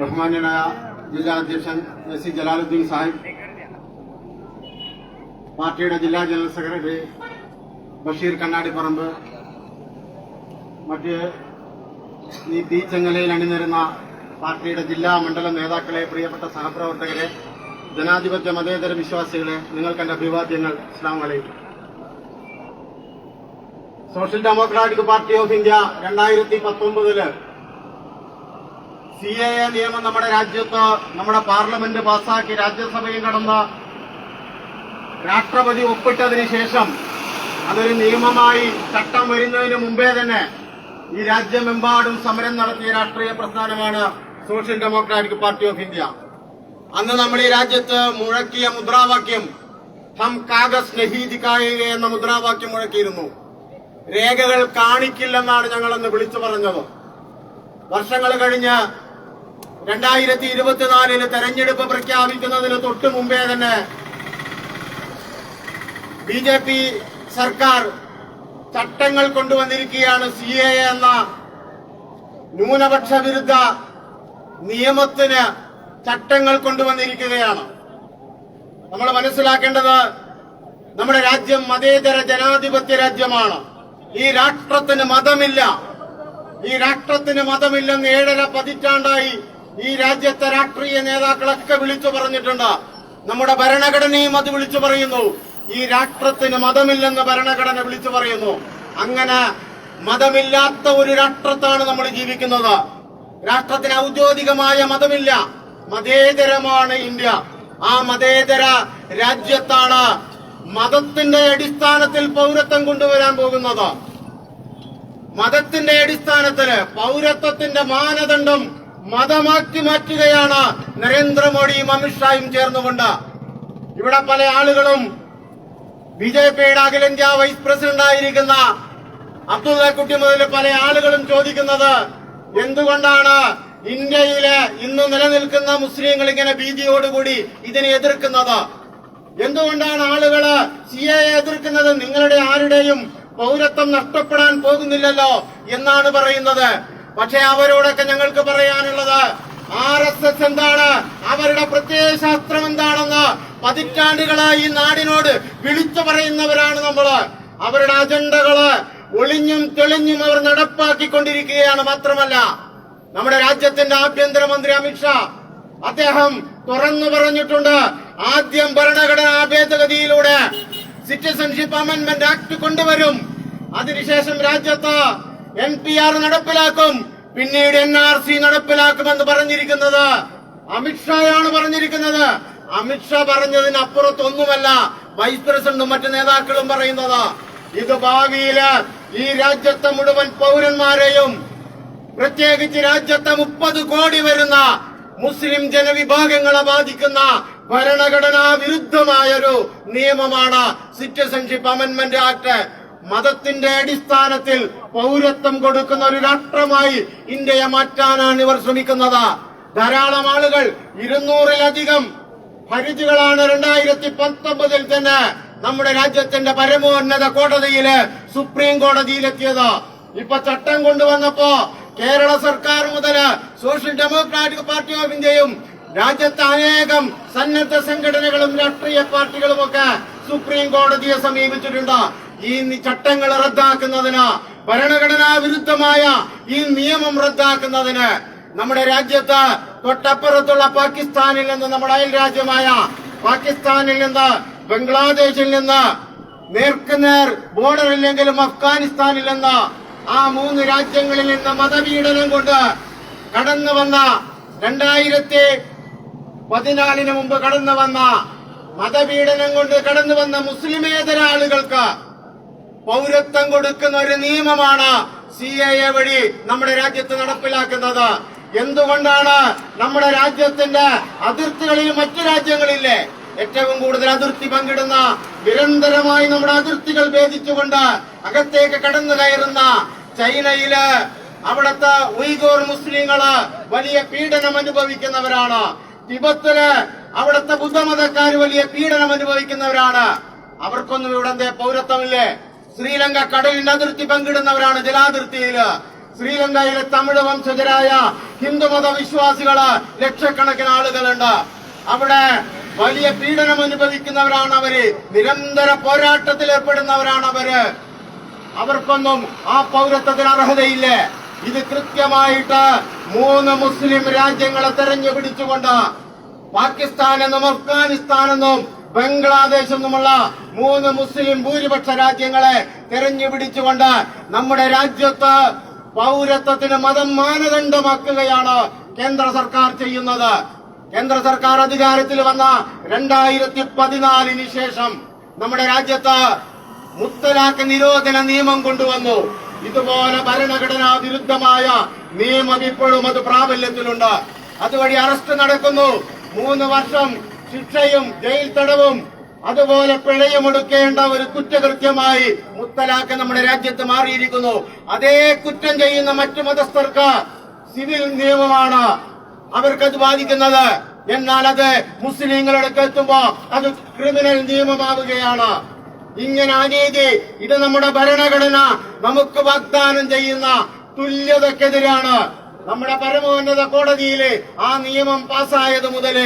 ബഹുമാന്യനായ ജില്ലാ അധ്യക്ഷൻ എസ് സി ജലാലുദ്ദീൻ സാഹിബ് പാർട്ടിയുടെ ജില്ലാ ജനറൽ സെക്രട്ടറി ബഷീർ കണ്ണാടിപ്പറമ്പ് മറ്റ് ഈ തീച്ചെങ്ങലയിൽ അണിനിരുന്ന പാർട്ടിയുടെ ജില്ലാ മണ്ഡലം നേതാക്കളെ പ്രിയപ്പെട്ട സഹപ്രവർത്തകരെ ജനാധിപത്യ മതേതര വിശ്വാസികളെ നിങ്ങൾക്ക് അഭിവാദ്യങ്ങൾ. ഇസ്ലാം വലൈക്കും social democratic party of India രണ്ടായിരത്തി പത്തൊമ്പതിൽ സി എ എ നിയമം നമ്മുടെ രാജ്യത്ത് നമ്മുടെ പാർലമെന്റ് പാസാക്കി രാജ്യസഭയും കടന്ന് രാഷ്ട്രപതി ഒപ്പിട്ടതിന് ശേഷം അതൊരു നിയമമായി ചട്ടം വരുന്നതിന് മുമ്പേ തന്നെ ഈ രാജ്യമെമ്പാടും സമരം നടത്തിയ രാഷ്ട്രീയ പ്രസ്ഥാനമാണ് social democratic party of India. അന്ന് നമ്മൾ ഈ രാജ്യത്ത് മുഴക്കിയ മുദ്രാവാക്യം ഹം കാഗസ് നഹീ ദിക്കായേഗെ എന്ന മുദ്രാവാക്യം മുഴക്കിയിരുന്നു. രേഖകൾ കാണിക്കില്ലെന്നാണ് ഞങ്ങൾ അന്ന് വിളിച്ചു പറഞ്ഞത്. വർഷങ്ങൾ കഴിഞ്ഞ് രണ്ടായിരത്തി ഇരുപത്തിനാലിന് തെരഞ്ഞെടുപ്പ് പ്രഖ്യാപിക്കുന്നതിന് തൊട്ടു മുമ്പേ തന്നെ ബി ജെ പി സർക്കാർ ചട്ടങ്ങൾ കൊണ്ടുവന്നിരിക്കുകയാണ് സി എ എന്ന ന്യൂനപക്ഷ വിരുദ്ധ നിയമത്തിന് ചട്ടങ്ങൾ കൊണ്ടുവന്നിരിക്കുകയാണ്. നമ്മൾ മനസ്സിലാക്കേണ്ടത് നമ്മുടെ രാജ്യം മതേതര ജനാധിപത്യ രാജ്യമാണ്. ഈ രാഷ്ട്രത്തിന് മതമില്ല. ഈ രാഷ്ട്രത്തിന് മതമില്ലെന്ന് ഏഴര പതിറ്റാണ്ടായി ഈ രാജ്യത്തെ രാഷ്ട്രീയ നേതാക്കളൊക്കെ വിളിച്ചു പറഞ്ഞിട്ടുണ്ട്. നമ്മുടെ ഭരണഘടനയും അത് വിളിച്ചു പറയുന്നു. ഈ രാഷ്ട്രത്തിന് മതമില്ലെന്ന് ഭരണഘടന വിളിച്ചു പറയുന്നു. അങ്ങനെ മതമില്ലാത്ത ഒരു രാഷ്ട്രത്താണ് നമ്മൾ ജീവിക്കുന്നത്. രാഷ്ട്രത്തിന് ഔദ്യോഗികമായ മതമില്ല. മതേതരമാണ് ഇന്ത്യ. ആ മതേതര രാജ്യത്താണ് മതത്തിന്റെ അടിസ്ഥാനത്തിൽ പൗരത്വം കൊണ്ടുവരാൻ പോകുന്നത്. മതത്തിന്റെ അടിസ്ഥാനത്തിൽ പൗരത്വത്തിന്റെ മാനദണ്ഡം മതമാക്കി മാറ്റുകയാണ് നരേന്ദ്രമോദിയും അമിത്ഷായും ചേർന്നുകൊണ്ട്. ഇവിടെ പല ആളുകളും ബി ജെ പിയുടെ അഖിലേന്ത്യാ വൈസ് പ്രസിഡന്റ് ആയിരിക്കുന്ന അബ്ദുള്ള മുതൽ പല ആളുകളും ചോദിക്കുന്നത് എന്തുകൊണ്ടാണ് ഇന്ത്യയിലെ ഇന്ന് നിലനിൽക്കുന്ന മുസ്ലിങ്ങൾ ഇങ്ങനെ ഭീതിയോടുകൂടി ഇതിനെ എതിർക്കുന്നത്? എന്തുകൊണ്ടാണ് ആളുകൾ സി എ എതിർക്കുന്നത്? നിങ്ങളുടെ ആരുടെയും പൗരത്വം നഷ്ടപ്പെടാൻ പോകുന്നില്ലല്ലോ എന്നാണ് പറയുന്നത്. പക്ഷെ അവരോടൊക്കെ ഞങ്ങൾക്ക് പറയാനുള്ളത് ആർ എസ് എസ് എന്താണ്? അവരുടെ പ്രത്യയശാസ്ത്രം എന്താണെന്ന് പതിറ്റാണ്ടുകളായി ഈ നാടിനോട് വിളിച്ചു പറയുന്നവരാണ് നമ്മൾ അവരുടെ അജണ്ടകൾ ഒളിഞ്ഞും തെളിഞ്ഞും അവർ നടപ്പാക്കിക്കൊണ്ടിരിക്കുകയാണ് മാത്രമല്ല. നമ്മുടെ രാജ്യത്തിന്റെ ആഭ്യന്തരമന്ത്രി അമിത്ഷാ അദ്ദേഹം തുറന്നു പറഞ്ഞിട്ടുണ്ട്. ആദ്യം ഭരണഘടനാ ഭേദഗതിയിലൂടെ സിറ്റിസൺഷിപ്പ് അമെന്റ്മെന്റ് ആക്ട് കൊണ്ടുവരും. അതിനുശേഷം രാജ്യത്ത് എൻ പി ആർ നടപ്പിലാക്കും. പിന്നീട് എൻ ആർ സി നടപ്പിലാക്കുമെന്ന് പറഞ്ഞിരിക്കുന്നത് അമിത്ഷായാണ് പറഞ്ഞിരിക്കുന്നത്. അമിത്ഷാ പറഞ്ഞതിനപ്പുറത്തൊന്നുമല്ല വൈസ് പ്രസിഡന്റും മറ്റു നേതാക്കളും പറയുന്നത്. ഇത് ഭാവിയിൽ ഈ രാജ്യത്തെ മുഴുവൻ പൗരന്മാരെയും പ്രത്യേകിച്ച് രാജ്യത്തെ മുപ്പത് കോടി വരുന്ന മുസ്ലിം ജനവിഭാഗങ്ങളെ ബാധിക്കുന്ന ഭരണഘടനാ വിരുദ്ധമായൊരു നിയമമാണ് സിറ്റിസൺഷിപ്പ് അമെന്റ്മെന്റ് ആക്ട് മതത്തിന്റെ അടിസ്ഥാനത്തിൽ പൗരത്വം കൊടുക്കുന്ന ഒരു രാഷ്ട്രമായി ഇന്ത്യയെ മാറ്റാനാണ് ഇവർ ശ്രമിക്കുന്നത്. ധാരാളം ആളുകൾ ഇരുന്നൂറിലധികം ഹരിജികളാണ് രണ്ടായിരത്തി പത്തൊമ്പതിൽ തന്നെ നമ്മുടെ രാജ്യത്തിന്റെ പരമോന്നത കോടതിയിൽ സുപ്രീം കോടതിയിലെത്തിയത്. ഇപ്പൊ ചട്ടം കൊണ്ടുവന്നപ്പോ കേരള സർക്കാർ മുതൽ സോഷ്യൽ ഡെമോക്രാറ്റിക് പാർട്ടി ഓഫ് ഇന്ത്യയും രാജ്യത്തെ അനേകം സന്നദ്ധ സംഘടനകളും രാഷ്ട്രീയ പാർട്ടികളും ഒക്കെ സുപ്രീം കോടതിയെ സമീപിച്ചിട്ടുണ്ട്. ഈ ചട്ടങ്ങൾ റദ്ദാക്കുന്നതിന് ഭരണഘടനാ വിരുദ്ധമായ ഈ നിയമം റദ്ദാക്കുന്നതിന് നമ്മുടെ രാജ്യത്ത് തൊട്ടപ്പുറത്തുള്ള പാകിസ്ഥാനിൽ നിന്ന് നമ്മുടെ അയൽ രാജ്യമായ പാകിസ്ഥാനിൽ നിന്ന് ബംഗ്ലാദേശിൽ നിന്ന് നേർക്കുനേർ ബോർഡറില്ലെങ്കിലും അഫ്ഗാനിസ്ഥാനിൽ നിന്ന് ആ മൂന്ന് രാജ്യങ്ങളിൽ നിന്ന് മതപീഡനം കൊണ്ട് കടന്നു വന്ന രണ്ടായിരത്തി പതിനാലിന് മുമ്പ് കടന്നു വന്ന മതപീഡനം കൊണ്ട് കടന്നു വന്ന മുസ്ലിമേതര ആളുകൾക്ക് പൗരത്വം കൊടുക്കുന്ന ഒരു നിയമമാണ് സി എ എ വഴി നമ്മുടെ രാജ്യത്ത് നടപ്പിലാക്കുന്നത്. എന്തുകൊണ്ടാണ് നമ്മുടെ രാജ്യത്തിന്റെ അതിർത്തികളിൽ മറ്റു രാജ്യങ്ങളില്ലേ? ഏറ്റവും കൂടുതൽ അതിർത്തി പങ്കിടുന്ന നിരന്തരമായി നമ്മുടെ അതിർത്തികൾ ഭേദിച്ചുകൊണ്ട് അകത്തേക്ക് കടന്നു കയറുന്ന ചൈനയിൽ അവിടുത്തെ ഉയ്ഗൂർ മുസ്ലിങ്ങൾ വലിയ പീഡനം അനുഭവിക്കുന്നവരാണ്. തിബത്തിൽ അവിടുത്തെ ബുദ്ധമതക്കാർ വലിയ പീഡനം അനുഭവിക്കുന്നവരാണ്. അവർക്കൊന്നും ഇവിടെ എന്തേ പൗരത്വമില്ലേ? ശ്രീലങ്ക കടലിന്റെ അതിർത്തി പങ്കിടുന്നവരാണ് ജലാതിർത്തിയിൽ ശ്രീലങ്കയിലെ തമിഴ് വംശജരായ ഹിന്ദുമത വിശ്വാസികൾ ലക്ഷക്കണക്കിന് ആളുകളുണ്ട്. അവിടെ വലിയ പീഡനം അനുഭവിക്കുന്നവരാണ് അവർ. നിരന്തര പോരാട്ടത്തിൽ ഏർപ്പെടുന്നവരാണ് അവർ. അവർക്കൊന്നും ആ പൗരത്വത്തിന് അർഹതയില്ലേ. ഇത് കൃത്യമായിട്ട് മൂന്ന് മുസ്ലിം രാജ്യങ്ങളെ തെരഞ്ഞു പിടിച്ചുകൊണ്ട് പാകിസ്ഥാൻ എന്നും അഫ്ഗാനിസ്ഥാൻ നിന്നുമുള്ള മൂന്ന് മുസ്ലിം ഭൂരിപക്ഷ രാജ്യങ്ങളെ തെരഞ്ഞു പിടിച്ചുകൊണ്ട് നമ്മുടെ രാജ്യത്ത് പൗരത്വത്തിന് മതം മാനദണ്ഡമാക്കുകയാണ് കേന്ദ്ര സർക്കാർ ചെയ്യുന്നത്. കേന്ദ്ര സർക്കാർ അധികാരത്തിൽ വന്ന രണ്ടായിരത്തി പതിനാലിന് ശേഷം നമ്മുടെ രാജ്യത്ത് മുത്തലാഖ് നിരോധന നിയമം കൊണ്ടുവന്നു. ഇതുപോലെ ഭരണഘടനാ വിരുദ്ധമായ നിയമം ഇപ്പോഴും അത് പ്രാബല്യത്തിലുണ്ട്. അതുവഴി അറസ്റ്റ് നടക്കുന്നു. മൂന്ന് വർഷം ശിക്ഷയും ജയിൽ തടവും അതുപോലെ പിഴയും ഒടുക്കേണ്ട ഒരു കുറ്റകൃത്യമായി മുത്തലാഖ് നമ്മുടെ രാജ്യത്ത് മാറിയിരിക്കുന്നു. അതേ കുറ്റം ചെയ്യുന്ന മറ്റു മതസ്ഥർക്ക് സിവിൽ നിയമമാണ് അവർക്കത് ബാധിക്കുന്നത്. എന്നാൽ അത് മുസ്ലിങ്ങളുടെ എത്തുമ്പോ അത് ക്രിമിനൽ നിയമമാവുകയാണ്. ഇങ്ങനെ അനീതി ഇത് നമ്മുടെ ഭരണഘടന നമുക്ക് വാഗ്ദാനം ചെയ്യുന്ന തുല്യതക്കെതിരാണ്. നമ്മുടെ പരമോന്നത കോടതിയിൽ ആ നിയമം പാസ്സായത് മുതൽ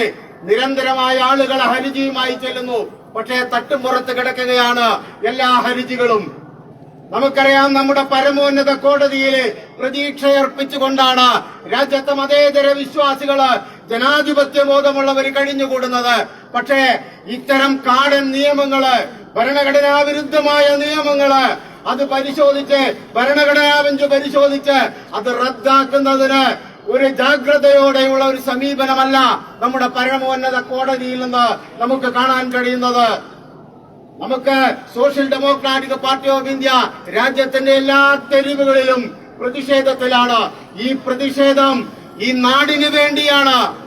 നിരന്തരമായ ആളുകൾ ഹരിജിയുമായി ചെല്ലുന്നു. പക്ഷേ തട്ടുംപുറത്ത് കിടക്കുകയാണ് എല്ലാ ഹരിജികളും. നമുക്കറിയാം നമ്മുടെ പരമോന്നത കോടതിയിൽ പ്രതീക്ഷയർപ്പിച്ചുകൊണ്ടാണ് രാജ്യത്തെ മതേതര വിശ്വാസികൾ ജനാധിപത്യ ബോധമുള്ളവർ കഴിഞ്ഞുകൂടുന്നത്. പക്ഷേ ഇത്തരം കാടൻ നിയമങ്ങൾ ഭരണഘടനാ വിരുദ്ധമായ നിയമങ്ങൾ അത് പരിശോധിച്ച് ഭരണഘടനാ ബെഞ്ച് പരിശോധിച്ച് അത് റദ്ദാക്കുന്നതിന് ഒരു ജാഗ്രതയോടെയുള്ള ഒരു സമീപനമല്ല നമ്മുടെ പരമോന്നത കോടതിയിൽ നിന്ന് നമുക്ക് കാണാൻ കഴിയുന്നത്. നമുക്ക് social democratic party of India രാജ്യത്തിന്റെ എല്ലാ തെരുവുകളിലും പ്രതിഷേധത്തിലാണ്. ഈ പ്രതിഷേധം ഈ നാടിന് വേണ്ടിയാണ്.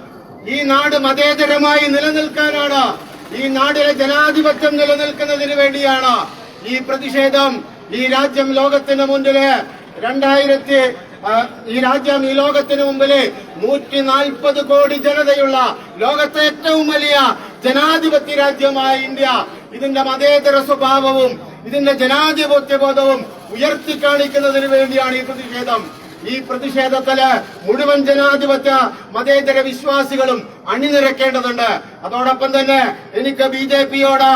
ഈ നാട് മതേതരമായി നിലനിൽക്കാനാണ്. ഈ നാടിലെ ജനാധിപത്യം നിലനിൽക്കുന്നതിന് വേണ്ടിയാണ്. ഈ പ്രതിഷേധം ഈ രാജ്യം ലോകത്തിന് മുന്നിൽ രണ്ടായിരത്തി ഈ രാജ്യം ഈ ലോകത്തിന് മുമ്പിൽ നൂറ്റി നാൽപ്പത് കോടി ജനതയുള്ള ലോകത്തെ ഏറ്റവും വലിയ ജനാധിപത്യ രാജ്യമായ ഇന്ത്യ. ഇതിന്റെ മതേതര സ്വഭാവവും ഇതിന്റെ ജനാധിപത്യ ബോധവും ഉയർത്തി കാണിക്കുന്നതിന് വേണ്ടിയാണ് ഈ പ്രതിഷേധം. ഈ പ്രതിഷേധത്തിൽ മുഴുവൻ ജനാധിപത്യ മതേതര വിശ്വാസികളും അണിനിരക്കേണ്ടതുണ്ട്. അതോടൊപ്പം തന്നെ എനിക്ക് ബി ജെ പിയോട്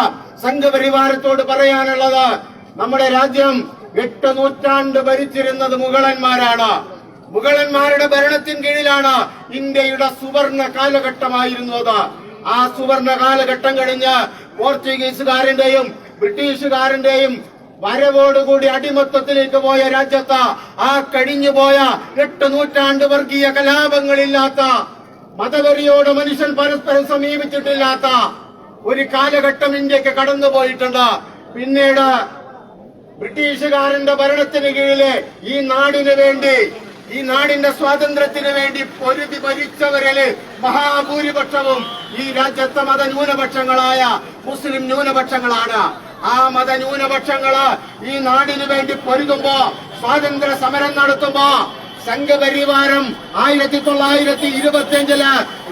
സംഘപരിവാരത്തോട് പറയാനുള്ളത് നമ്മുടെ രാജ്യം എട്ട് നൂറ്റാണ്ട് ഭരിച്ചിരുന്നത് മുഗളന്മാരാണ്. മുഗളന്മാരുടെ ഭരണത്തിൻ കീഴിലാണ് ഇന്ത്യയുടെ സുവർണ കാലഘട്ടമായിരുന്നു അത്. ആ സുവർണ കാലഘട്ടം കഴിഞ്ഞ് പോർച്ചുഗീസുകാരന്റെയും ബ്രിട്ടീഷുകാരന്റെയും വരവോടുകൂടി അടിമത്തത്തിലേക്ക് പോയ രാജ്യത്ത് ആ കഴിഞ്ഞുപോയ എട്ട് നൂറ്റാണ്ട് വർഗീയ കലാപങ്ങളില്ലാത്ത മതവെറിയോട് മനുഷ്യൻ പരസ്പരം സമീപിച്ചിട്ടില്ലാത്ത ഒരു കാലഘട്ടം ഇന്ത്യയ്ക്ക് കടന്നുപോയിട്ടുണ്ട്. പിന്നീട് ബ്രിട്ടീഷുകാരന്റെ ഭരണത്തിന് കീഴിൽ ഈ നാടിന് വേണ്ടി ഈ നാടിന്റെ സ്വാതന്ത്ര്യത്തിന് വേണ്ടി പൊരുതി ഭരിച്ചവരിൽ മഹാഭൂരിപക്ഷവും ഈ രാജ്യത്തെ മതന്യൂനപക്ഷങ്ങളായ മുസ്ലിം ന്യൂനപക്ഷങ്ങളാണ്. ആ മതന്യൂനപക്ഷങ്ങൾ ഈ നാടിനു വേണ്ടി പൊരുതുമ്പോ സ്വാതന്ത്ര്യ സമരം നടത്തുമ്പോ സംഘപരിവാരം ആയിരത്തി തൊള്ളായിരത്തി ഇരുപത്തി അഞ്ചിൽ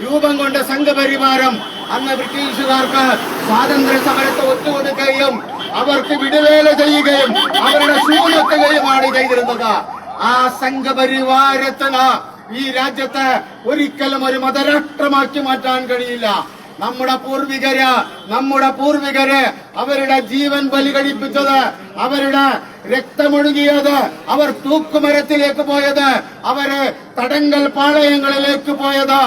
രൂപം കൊണ്ട സംഘപരിവാരം അന്ന് ബ്രിട്ടീഷുകാർക്ക് സ്വാതന്ത്ര്യ സമരത്തെ ഒത്തുകൊടുക്കുകയും അവർക്ക് വിടുവേല ചെയ്യുകയും അവരുടെ ശൂന്യത്തുകയുമാണ് ചെയ്തിരുന്നത്. ആ സംഘപരിവാരത്തിന് ഈ രാജ്യത്തെ ഒരിക്കലും ഒരു മതരാഷ്ട്രമാക്കി മാറ്റാൻ കഴിയില്ല. നമ്മുടെ പൂർവികര് നമ്മുടെ പൂർവികര് അവരുടെ ജീവൻ ബലി കഴിപ്പിച്ചത് അവരുടെ രക്തമൊഴുകിയത് അവർ തൂക്കുമരത്തിലേക്ക് പോയത് അവർ തടങ്കൽ പാളയങ്ങളിലേക്ക് പോയത്.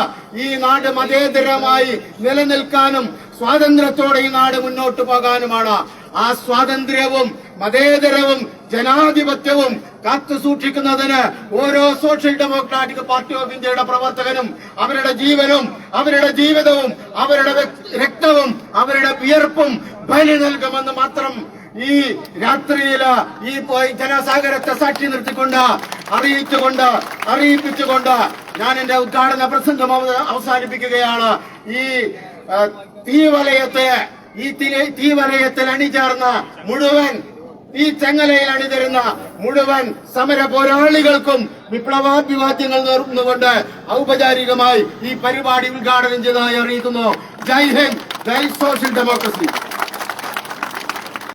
ഈ നാട് മതേതരമായി നിലനിൽക്കാനും സ്വാതന്ത്ര്യത്തോടെ ഈ നാട് മുന്നോട്ട് പോകാനുമാണ്. ആ സ്വാതന്ത്ര്യവും മതേതരവും ജനാധിപത്യവും കാത്തു സൂക്ഷിക്കുന്നതിന് ഓരോ സോഷ്യൽ ഡെമോക്രാറ്റിക് പാർട്ടി ഓഫ് ഇന്ത്യയുടെ പ്രവർത്തകനും അവരുടെ ജീവനും അവരുടെ ജീവിതവും അവരുടെ രക്തവും അവരുടെ വിയർപ്പും ബലി നൽകുമെന്ന് മാത്രം ഈ രാത്രിയിൽ ഈ ജനസാഗരത്തെ സാക്ഷി നിർത്തിക്കൊണ്ട് അറിയിച്ചുകൊണ്ട് അറിയിപ്പിച്ചുകൊണ്ട് ഞാൻ എന്റെ ഉദ്ഘാടന പ്രസംഗം അവസാനിപ്പിക്കുകയാണ്. ഈ തീവലയത്തെ ഈ തീവലയത്തിൽ അണിചേർന്ന മുഴുവൻ ഈ ചങ്ങലയിൽ അണിതരുന്ന മുഴുവൻ സമര പോരാളികൾക്കും വിപ്ലവാഭിവാദ്യങ്ങൾ നേർന്നുകൊണ്ട് ഔപചാരികമായി ഈ പരിപാടി ഉദ്ഘാടനം ചെയ്തതായി അറിയിക്കുന്നു. Jai Hind Jai social democracy.